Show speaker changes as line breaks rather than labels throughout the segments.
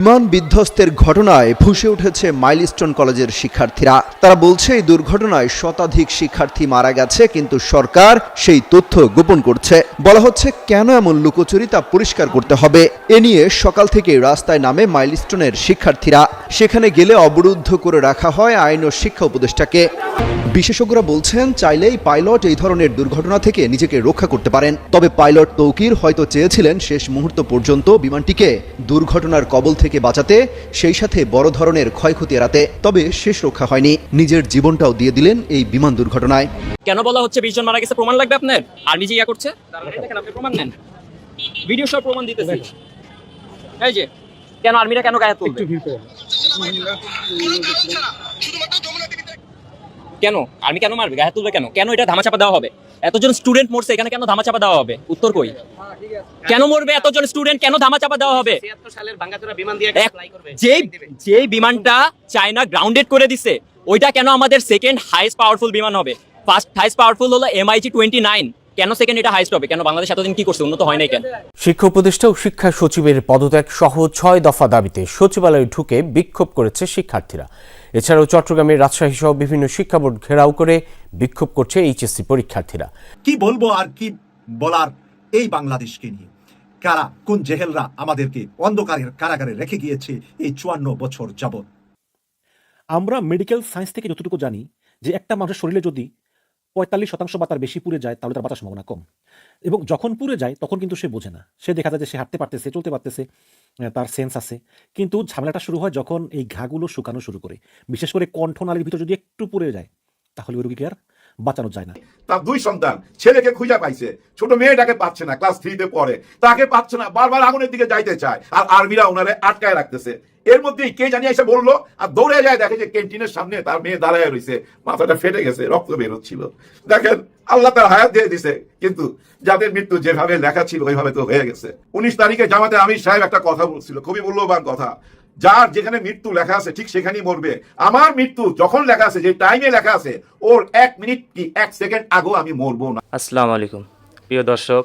বিমান বিধ্বস্তের ঘটনায় ফুসে উঠেছে মাইলস্টোন কলেজের শিক্ষার্থীরা। তারা বলছে, এই দুর্ঘটনায় শতাধিক শিক্ষার্থী মারা গেছে, কিন্তু সরকার সেই তথ্য গোপন করছে। বলা হচ্ছে, কেন এমন লুকোচুরি তা পরিষ্কার করতে হবে? এ নিয়ে সকাল থেকে রাস্তায় নামে মাইলস্টোনের শিক্ষার্থীরা। সেখানে গেলে অবরুদ্ধ করে রাখা হয় আইন ও শিক্ষা উপদেষ্টাকে। বিশেষজ্ঞরা বলছেন, চাইলেই পাইলট এই ধরনের দুর্ঘটনা থেকে নিজেকে রক্ষা করতে পারেন। তবে পাইলট তৌকির হয়তো চেয়েছিলেন শেষ মুহূর্ত পর্যন্ত বিমানটিকে দুর্ঘটনার কবল থেকে বাঁচাতে সেই সাথে বড় ধরনের ক্ষয়ক্ষতি এড়াতে তবে শেষ রক্ষা হয়নি। নিজের জীবনটাও দিয়ে দিলেন এই বিমান দুর্ঘটনায়।
কেন বলা হচ্ছে বিশ জন মারা গেছে? প্রমাণ লাগবে আপনার? আর নিজে ইয়া করছে? দেখেন আপনি প্রমাণ নেন। ভিডিও সব প্রমাণ দিতেছি। এই যে কেন আর্মিরা কেন গায়ে তুলবে? কেন? আর্মি কেন মারবে? গায়ে তুলবে কেন? কেন এটা ধামাচাপা দেওয়া হবে? এতজন স্টুডেন্ট মরছে এখানে কেন ধামাচাপা দেওয়া হবে? উত্তর কই? কেন মরবে এতজন স্টুডেন্ট কেন ধামাচাপা দেওয়া হবে? যে বিমানটা চায়না গ্রাউন্ডেড করে দিছে ওইটা কেন আমাদের সেকেন্ড হাইস্ট পাওয়ারফুল বিমান হবে? ফার্স্ট হাইস্ট পাওয়ারফুল হলো এমআইজি টোয়েন্টি নাইন কেন সেকেন্ড এটা হাইস্ট হবে? কেন বাংলাদেশ এতদিন কি করছে? উন্নত হয় নাই কেন?
শিক্ষা উপদেষ্টা ও শিক্ষা সচিবের পদত্যাগ সহ ছয় দফা দাবিতে সচিবালয়ে ঢুকে বিক্ষোভ করেছে শিক্ষার্থীরা। এছাড়াও চট্টগ্রামের রাজশাহী সহ বিভিন্ন শিক্ষা বোর্ড ঘেরাও করে বিক্ষোভ করছে এইচএসসি পরীক্ষার্থীরা।
কি বলব আর কি বলার এই বাংলাদেশকে নিয়ে? কারা কোন জেহেলরা আমাদেরকে অন্ধকারের কারাগারে রেখে গিয়েছে এই চুয়ান্ন বছর যাবত
আমরা মেডিকেল সায়েন্স থেকে যতটুকু জানি যে একটা মানুষের শরীরে যদি পঁয়তাল্লিশ শতাংশ বা তার বেশি পুড়ে যায়, তাহলে তার বাঁচার সম্ভাবনা কম। এবং যখন পুড়ে যায়, তখন কিন্তু সে বোঝে না। সে দেখা যায় যে সে হাঁটতে পারতেছে, চলতে পারতেছে তার সেন্স আছে। কিন্তু ঝামেলাটা শুরু হয় যখন এই ঘাগুলো শুকানো শুরু করে। বিশেষ করে কণ্ঠনালীর ভিতর যদি একটু পুড়ে যায়, তাহলে ওই রুগীকে আর বাঁচানো যায় না।
তার দুই সন্তান, ছেলেকে খুঁজে পাইছে। ছোট মেয়েটাকে পাচ্ছে না ক্লাস থ্রিতে পড়ে। তাকে পাচ্ছে না, বারবার আগুনের দিকে যাইতে চায়। আর আর্মিরা ওনারে আটকায় রাখতেছে। এর মধ্যেই কে জানি এসে বলল, আর দৌড়ে যায়, দেখে যে ক্যান্টিনের সামনে তার মেয়ে দাঁড়ায় রয়েছে, মাথাটা ফেটে গেছে, রক্ত বেরোচ্ছিল দেখেন, আল্লাহ তার হায়াত দিয়ে দিছে, কিন্তু যাদের মৃত্যু যেভাবে লেখা ছিল, ওইভাবে তো হয়ে গেছে। উনিশ তারিখে জামাতে আমির সাহেব একটা কথা বলছিল, খুবই মূল্যবান কথা। যার যেখানে মৃত্যু লেখা আছে, ঠিক সেখানেই মরবে। আমার মৃত্যু যখন লেখা আছে, যে টাইমে লেখা আছে, ওর এক মিনিট কি, এক সেকেন্ড আগেও আমি মরবো না।
আসসালামু আলাইকুম। প্রিয় দর্শক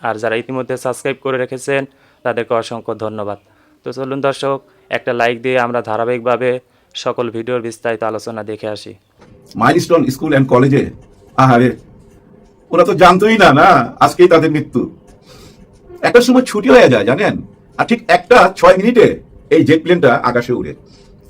আর যারা ইতিমধ্যে সাবস্ক্রাইব করে রেখেছেন, তাদেরকে অসংখ্য ধন্যবাদ। তো চলুন দর্শক, একটা লাইক দিয়ে আমরা ধারাবাহিকভাবে সকল ভিডিওর বিস্তারিত আলোচনা দেখে আসি।
মাইলস্টোন স্কুল অ্যান্ড কলেজে আহারে, ওরা তো জানতোই না না? আজকেই তাদের মৃত্যু। একটা সময় ছুটি হয়ে যায়, জানেন? আর ঠিক একটা, ছয় মিনিটে এই জেট প্লেনটা আকাশে উড়ে।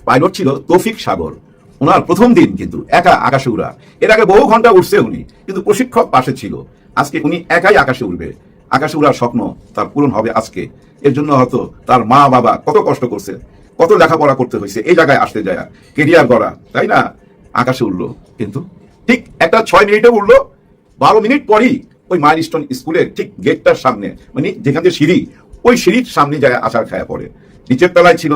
পাইলট ছিল তৌফিক সাগর। ওনার প্রথম দিন কিন্তু একা আকাশে উড়া। এর আগে বহু ঘণ্টা উঠছে উনি, কিন্তু প্রশিক্ষক পাশে ছিল। আজকে উনি একাই আকাশে উড়বে। আকাশে উড়ার স্বপ্ন তার পূরণ হবে আজকে। এর জন্য হয়তো তার মা, বাবা কত কষ্ট করছে, কত লেখাপড়া করতে হয়েছে, এই জায়গায় আসতে যায় কেরিয়ার গড়া, তাই না? আকাশে উঠল কিন্তু ঠিক একটা ছয় মিনিটে উঠল বারো মিনিট পরই ওই মাইলস্টোন স্কুলের ঠিক গেটটার সামনে মানে যেখান থেকে সিঁড়ি, ওই সিঁড়ির সামনে জায়গায় আসার খায়া পড়ে। নিচের তলায় ছিল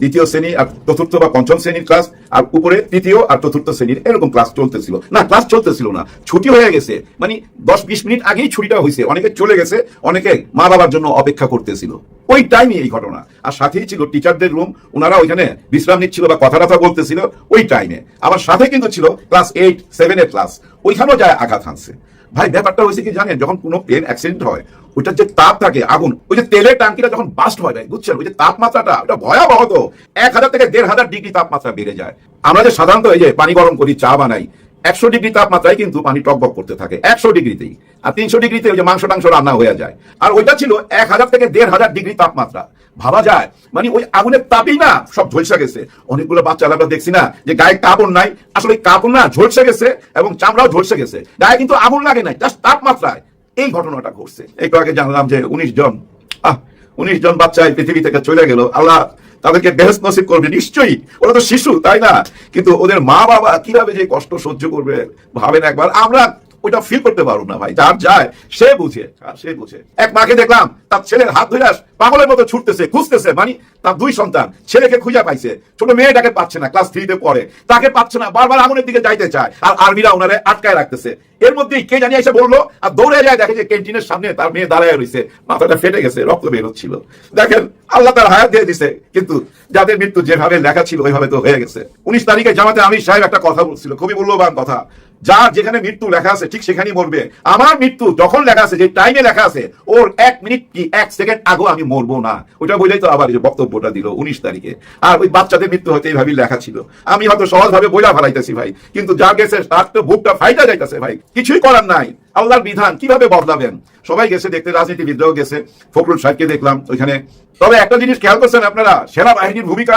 দ্বিতীয় শ্রেণি আর চতুর্থ বা পঞ্চম শ্রেণির ক্লাস আর উপরে তৃতীয় আর চতুর্থ শ্রেণির, এরকম ক্লাস চলতেছিল। না ক্লাস চলতেছিল না, ছুটি হয়ে গেছে। মানে দশ বিশ মিনিট আগেই ছুটিটা হয়েছে অনেকে চলে গেছে, অনেকে মা বাবার জন্য অপেক্ষা করতেছিল। ওই টাইমে এই ঘটনা। আর সাথেই ছিল টিচারদের রুম ওনারা ওইখানে বিশ্রাম নিচ্ছিল বা কথা কথা বলতেছিল ওই টাইমে আবার সাথে কিন্তু ছিল ক্লাস এইট সেভেনের ক্লাস ওইখানেও যায় আঘাত হানছে। ভাই, ব্যাপারটা হয়েছে কি জানেন? যখন কোনো প্লেন অ্যাক্সিডেন্ট হয়, ওইটার যে তাপ থাকে, আগুন, ওই যে তেলের টাঙ্কিটা যখন বাস্ট হয় ভাই, বুঝছেন? ওই যে তাপমাত্রাটা, ওটা ভয়াবহ তো। এক হাজার থেকে দেড় হাজার ডিগ্রি তাপমাত্রা বেড়ে যায়। আমরা যে সাধারণত এই যে পানি গরম করি, চা বানাই, একশো ডিগ্রি তাপমাত্রায় কিন্তু পানি টকবক করতে থাকে, একশো ডিগ্রিতেই আর তিনশো ডিগ্রিতে ওই যে মাংস টাংস রান্না হয়ে যায়। আর ওইটা ছিল এক হাজার থেকে দেড় হাজার ডিগ্রি তাপমাত্রা। ভাবা যায়। মানে ওই আগুনের তাপেই না সব ঝলসে গেছে। অনেকগুলো বাচ্চা আমরা দেখছি না যে গায়ে কাপড় নাই। আসলে কাপড় না ঝলসে গেছে এবং চামড়াও ঝলসে গেছে। গায়ে কিন্তু আগুন লাগে নাই, জাস্ট তাপমাত্রায়। এই ঘটনাটা ঘটছে। একটু আগে জানলাম যে উনিশ জন, আহ, উনিশ জন বাচ্চা এই পৃথিবী থেকে চলে গেল। আল্লাহ তাদেরকে বেহেস নসিব করবে, নিশ্চয়ই। ওরা তো শিশু, তাই না? কিন্তু ওদের মা বাবা কীভাবে যে কষ্ট সহ্য করবে, ভাবেন একবার। আমরা ওইটা ফিল করতে পারব না ভাই। যার যায়, সে বুঝে, আর সে বুঝে। এক মাকে দেখলাম, তার ছেলের হাত ধরে আস পাগলের মতো ছুটতেছে, খুঁজতেছে মানে তার দুই সন্তান, ছেলেকে খুঁজে পাইছে। ছোট মেয়েটাকে পাচ্ছে না ক্লাস থ্রিতে পড়ে। তাকে পাচ্ছে না, বারবার আগুনের দিকে যাইতে চায়, আর আর্মিরা ওনারে আটকায় রাখতেছে। এর মধ্যেই কে জানিয়ে এসে বলল, আর দৌড়ে যায়, দেখে যে ক্যান্টিনের সামনে তার মেয়ে দাঁড়ায় রয়েছে, মাথাটা ফেটে গেছে, রক্ত বের হচ্ছিল। দেখেন, আল্লাহ তার হায়াত দিয়ে দিছে, কিন্তু যাদের মৃত্যু যেভাবে লেখা ছিল, ওইভাবে তো হয়ে গেছে। উনিশ তারিখে জামাতে আমির সাহেব একটা কথা বলছিল, খুবই মূল্যবান কথা। যার যেখানে মৃত্যু লেখা আছে, ঠিক সেখানেই মরবে। আমার মৃত্যু যখন লেখা আছে, যে টাইমে লেখা আছে, ওর এক মিনিট কি এক সেকেন্ড আগেও আমি মরবো না। ওটা বলেই তো আবার বক্তব্যটা দিল উনিশ তারিখে। আর ওই বাচ্চাদের মৃত্যু হয়তো এইভাবেই লেখা ছিল। আমি হয়তো সহজভাবে বইলা ফেলাইতেছি ভাই। কিন্তু যা গেছে, তার তো বুকটা ফাইটা যাইতেছে ভাই। কিছুই করার নাই। আল্লাহর বিধান, কীভাবে বদলাবেন? সবাই গেছে দেখতে, রাজনীতিবিদরাও গেছে। ফখরুল সাহেবকে দেখলাম ওইখানে। তবে একটা জিনিস খেয়াল করছেন আপনারা? সেনাবাহিনীর ভূমিকা।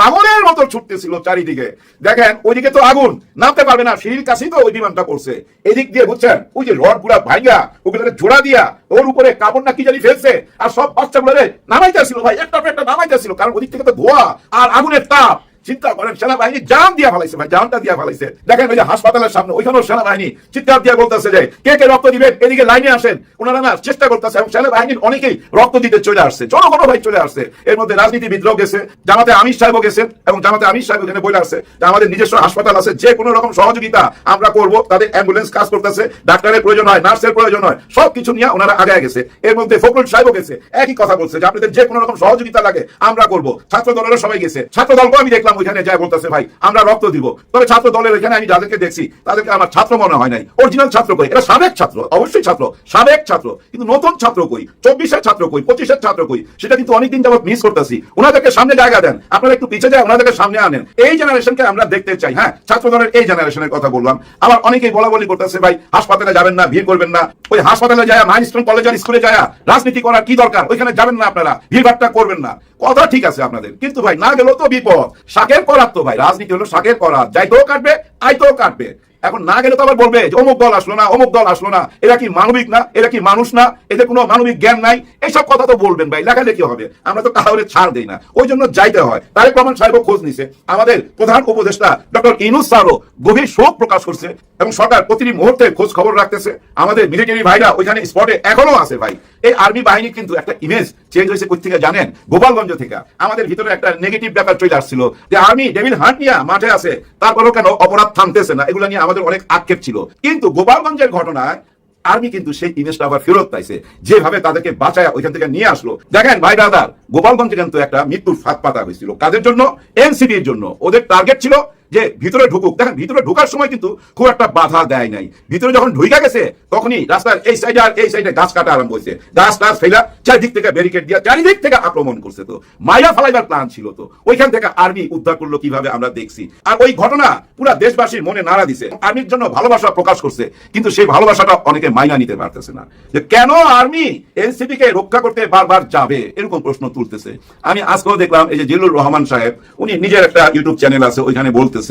পাগলের মতো ছুটতেছিল চারিদিকে। দেখেন, ওইদিকে তো আগুন। নামতে পারবে না, সিঁড়ির কাছেই তো ওই বিমানটা করছে। এদিক দিয়ে বুঝছেন, ওই যে রডগুলা ভাইয়া, ওগুলোকে জোড়া দিয়া, ওর উপরে কাপড় না কি জানি ফেলছে, আর সব বাচ্চাগুলোরে নামাইতেছিল ভাই, একটা একটা নামাইতেছিল, কারণ ওদিক থেকে তো ধোয়া আর আগুনের তাপ। চিন্তা করেন, সেনাবাহিনী জান দিয়া ফেলাইছে ভাই, জানটা দিয়া ফেলাইছে। দেখেন ওই যে হাসপাতালের সামনে, ওইখানেও সেনাবাহিনী চিৎকার দিয়া বলতেছে যে, কে কে রক্ত দিবেন? এদিকে লাইনে আসেন। ওনারা না চেষ্টা করতেছে এবং সেনাবাহিনীর অনেকেই রক্ত দিতে চলে আসছে জনগণ ভাই চলে আসছে। এর মধ্যে রাজনীতিবিদরাও গেছে, জামাতে আমির সাহেবও গেছেন এবং জামাতে আমির সাহেব এখানে বলে আসছে যে, আমাদের নিজস্ব হাসপাতাল আছে, যে কোনো রকম সহযোগিতা আমরা করব, তাদের অ্যাম্বুলেন্স কাজ করতেছে, ডাক্তারের প্রয়োজন হয়, নার্সের প্রয়োজন হয় সব কিছু নিয়ে ওনারা আগে গেছে। এর মধ্যে ফখরুল সাহেবও গেছে, একই কথা বলছে যে, আপনাদের যে কোনো রকম সহযোগিতা লাগে, আমরা করব। ছাত্র দলেরও সবাই গেছে ছাত্র দলকেও আমি দেখলাম ওইখানে যায় বলতেছে, ভাই, আমরা রক্ত দিব। তবে ছাত্র দলের এখানে আমি যাদেরকে দেখছি, তাদেরকে আমার ছাত্র মনে হয় নাই। অরিজিনাল ছাত্র কই? এটা সাবেক ছাত্র, অবশ্যই ছাত্র, সাবেক ছাত্র। কিন্তু নতুন ছাত্র কই? চব্বিশের ছাত্র কই? পঁচিশের ছাত্র কই? সেটা কিন্তু অনেকদিন যাবত মিস করতেছি। ওনাদেরকে সামনে জায়গা দেন। আপনারা একটু পিছিয়ে যায় ওনাদেরকে সামনে আনেন। এই জেনারেশনকে আমরা দেখতে চাই হ্যাঁ? ছাত্র দলের এই জেনারেশনের কথা বললাম। আবার অনেকেই বলা বলি করতেছে, ভাই, হাসপাতালে যাবেন না, ভিড় করবেন না। ওই হাসপাতালে যায় মাইনস্টোন কলেজ আর স্কুলে যায়, রাজনীতি করার কি দরকার? ওইখানে যাবেন না আপনারা ভিড়ভাট্টা করবেন না। কথা ঠিক আছে আপনাদের। কিন্তু ভাই, না গেলেও তো বিপদ। শাকের করার তো ভাই রাজনীতি হলো শাকের করার। তো কাটবে আইতেও কাটবে। এখন না গেলে তো আবার বলবে যে, অমুক দল আসলো না, অমুক দল আসলো না। এরা কি মানবিক না? এরা কি মানুষ না? এদের কোনো মানবিক জ্ঞান নাই? এইসব কথা তো বলবেন ভাই, লেখালেখি হবে। আমরা তো কাউরে ছাড় দেই না। ওই জন্য যাইতে হয়। তারেক রহমান সাহেবও খোঁজ নিছে। আমাদের প্রধান উপদেষ্টা ডক্টর ইনুস স্যারও গভীর শোক প্রকাশ করছে এবং সরকার প্রতিটি মুহূর্তে খোঁজ খবর রাখতেছে। আমাদের মিলিটারি ভাইরা ওইখানে স্পটে এখনও আছে ভাই। এই আর্মি বাহিনী কিন্তু একটা ইমেজ চেঞ্জ হয়েছে কোথা থেকে জানেন? গোপালগঞ্জ থেকে। আমাদের ভিতরে একটা নেগেটিভ ব্যাপার চলে আসছিল যে আর্মি ডেভিল হান্ট নিয়ে মাঠে আছে। তারপরেও কেন অপরাধ থামতেছে না? এগুলো নিয়ে আমাদের অনেক আক্ষেপ ছিল। কিন্তু গোপালগঞ্জের ঘটনায় আর্মি কিন্তু সেই ইমেজটা আবার ফেরত পাইছে। যেভাবে তাদেরকে বাঁচায় ওইখান থেকে নিয়ে আসলো। দেখেন ভাই ব্রাদার, গোপালগঞ্জে কিন্তু একটা মৃত্যুর ফাঁক পাতা হয়েছিল। কাদের জন্য? এনসিপির জন্য। ওদের টার্গেট ছিল যে ভিতরে ঢুকুক, দেখেন, ভিতরে ঢোকার সময় কিন্তু খুব একটা বাধা দেয় নাই। ভিতরে যখন ঢুইকা গেছে, তখনই রাস্তার এই সাইডে আর এই সাইডে গাছ কাটা আরম্ভ হয়েছে। গাছ টাছ ফেলা, চারিদিক থেকে ব্যারিকেড দিয়া চারিদিক থেকে আক্রমণ করছে তো। মাইরা ফালাইবার প্ল্যান ছিল তো। ওইখান থেকে আর্মি উদ্ধার করল কীভাবে আমরা দেখছি। আর ওই ঘটনা পুরা দেশবাসীর মনে নাড়া দিছে। আর্মির জন্য ভালোবাসা প্রকাশ করছে, কিন্তু সেই ভালোবাসাটা অনেকে মাইনা নিতে পারতেছে না। যে কেন আর্মি এনসিপি কে রক্ষা করতে বারবার যাবে? এরকম প্রশ্ন তুলতেছে। আমি আজকেও দেখলাম, এই যে জিল্লুর রহমান সাহেব, উনি নিজের একটা ইউটিউব চ্যানেল আছে, ওইখানে বলতেছে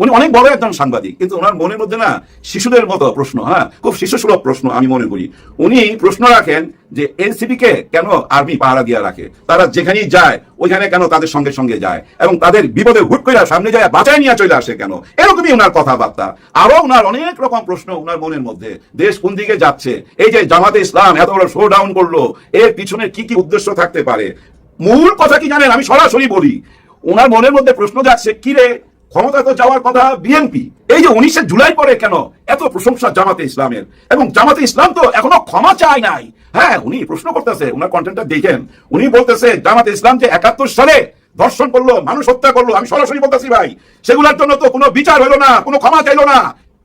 উনি অনেক বড় একজন সাংবাদিক, কিন্তু ওনার মনের মধ্যে না শিশুদের মতো প্রশ্ন হ্যাঁ খুব শিশু সুলভ প্রশ্ন আমি মনে করি। উনি প্রশ্ন রাখেন যে, এনসিপি কে কেন আর্মি পাহারা দিয়ে রাখে? তারা যেখানেই যায়, ওইখানে কেন তাদের সঙ্গে সঙ্গে যায়? এবং তাদের বিপদে হুট করে সামনে যায় বাঁচায় নিয়ে চলে আসে কেন? এরকমই ওনার কথাবার্তা। আরও ওনার অনেক রকম প্রশ্ন ওনার মনের মধ্যে, দেশ কোন দিকে যাচ্ছে? এই যে জামাতে ইসলাম এত বড় শো ডাউন করল, এর পিছনে কি কি উদ্দেশ্য থাকতে পারে? মূল কথা কি জানেন? আমি সরাসরি বলি ওনার মনের মধ্যে প্রশ্ন যাচ্ছে, কি রে? ক্ষমতা তো যাওয়ার কথা বিএনপি। এই যে উনিশে জুলাই পরে কেন এত প্রশংসা জামাতে ইসলামের? এবং জামাতে ইসলাম তো এখনও ক্ষমা চায় নাই। হ্যাঁ উনি প্রশ্ন করতেছে ওনার কন্টেন্টটা দেখেন। উনি বলতেছে, জামাতে ইসলাম যে একাত্তর সালে ধর্ষণ করল, মানুষ হত্যা করল, আমি সরাসরি বলতেছি ভাই, সেগুলোর জন্য তো কোনো বিচার হলো না, কোনো ক্ষমা চাইলো না।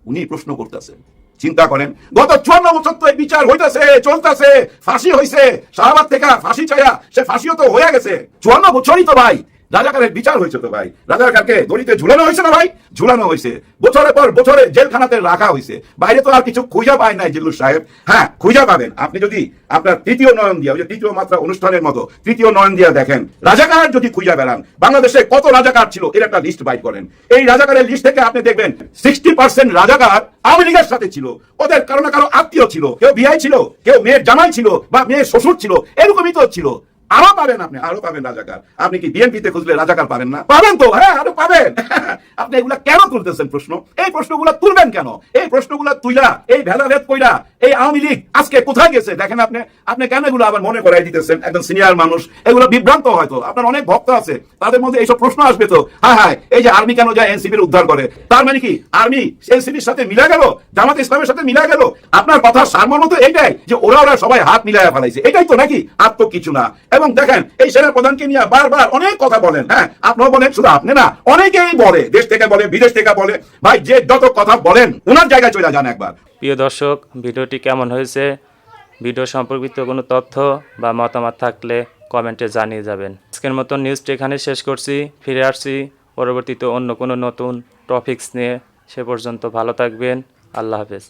উনি প্রশ্ন করতেছে, চিন্তা করেন, গত চুয়ান্ন বছর তো এই বিচার হইতেছে, চলতেছে, ফাঁসি হইছে, শাহবাগ থেকে ফাঁসি চাইয়া সে ফাঁসিও তো হয়ে গেছে। চুয়ান্ন বছরই তো ভাই রাজাকারের বিচার হয়েছে তো ভাই। রাজাকারকে দড়িতে ঝুলানো হয়েছে না ভাই? ঝুলানো হয়েছে। বছরের পর বছরে জেলখানাতে রাখা হয়েছে। বাইরে তো আর কিছু খুঁজা পায় নাই জিল্লুর সাহেব। হ্যাঁ খুঁজা পাবেন। আপনি যদি আপনার তৃতীয় নয়ন দিয়া, ওই যে তৃতীয় মাত্রা অনুষ্ঠানের মতো তৃতীয় নয়ন দিয়া দেখেন, রাজাকার যদি খুঁজা বেড়ান, বাংলাদেশে কত রাজাকার ছিল, এর একটা লিস্ট বাইর করেন। এই রাজাকারের লিস্ট থেকে আপনি দেখবেন সিক্সটি পার্সেন্ট রাজাকার আওয়ামী লীগের সাথে ছিল। ওদের কারও না কারও আত্মীয় ছিল। কেউ বিয়াই ছিল, কেউ মেয়ের জামাই ছিল বা মেয়ের শ্বশুর ছিল, এরকমই তো ছিল। আরও পাবেন আপনি, আরও পাবেন রাজাকার। আপনি কি বিএনপিতে খুঁজলে রাজাকার পাবেন না? পাবেন তো হ্যাঁ আরও পাবেন। আপনি এগুলা কেন তুলতেছেন প্রশ্ন? এই প্রশ্নগুলো তুলবেন কেন? এই প্রশ্নগুলো তুইলা, এই ভেদাভেদ কইরা, এই আওয়ামী লীগ আজকে কোথায় গেছে? দেখেন আপনি আপনি কেন এগুলো আবার মনে করাই দিতেছেন? একজন সিনিয়র মানুষ, এগুলো বিভ্রান্ত হয়তো আপনার অনেক ভক্ত আছে, তাদের মধ্যে এইসব প্রশ্ন আসবে তো। হ্যাঁ হ্যাঁ এই যে আর্মি কেন যায় এনসিপির উদ্ধার করে? তার মানে কি, আর্মি এনসিপির সাথে মিলা গেল? জামাত ইসলামের সাথে মিলা গেল? আপনার কথা সারমর্ম তো এইটাই যে ওরা ওরা সবাই হাত মিলাইয়া ফেলাইছে। এটাই তো নাকি? আর তো কিছু না। এবং দেখেন, এই সেনা প্রধানকে নিয়ে বারবার অনেক কথা বলেন হ্যাঁ? আপনারা বলেন, শুধু আপনি না, অনেকেই বলে, দেশ থেকে বলে, বিদেশ থেকে বলে, ভাই, যে যত কথা বলেন ওনার জায়গায় চলে যান একবার।
প্রিয় দর্শক, ভিডিওটি কেমন হয়েছে? ভিডিও সম্পর্কিত কোনো তথ্য বা মতামত থাকলে কমেন্টে জানিয়ে যাবেন। আজকের মতো নিউজটি এখানে শেষ করছি। ফিরে আসছি পরবর্তীতে অন্য কোনো নতুন টপিকস নিয়ে। সে পর্যন্ত ভালো থাকবেন। আল্লাহ হাফেজ।